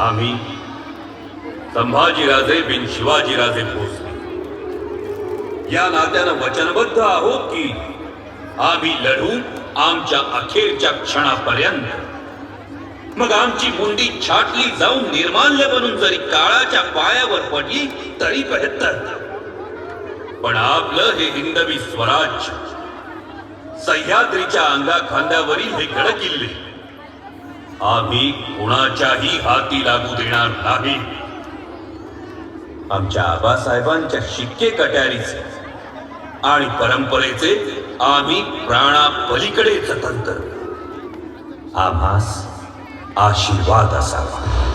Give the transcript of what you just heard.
आम्ही संभाजीराजे बिन शिवाजीराजे पोचले या नात्यानं वचनबद्ध आहोत की आम्ही लढू आमच्या अखेरच्या क्षणापर्यंत. मग आमची मुंडी छाटली जाऊन निर्माल्य बनून जरी काळाच्या पायावर पडली तरी बेहत्तर. पण आपलं हे हिंदवी स्वराज्य सह्याद्रीच्या अंगा खांद्यावरील हे गड किल्ले आम्ही कुणाच्याही हाती लागू देणार नाही. आमच्या आबासाहेबांच्या शिक्के कट्यारीचे आणि परंपरेचे आम्ही प्राणापलीकडे जतन करू. आम्हास आशीर्वाद असावा.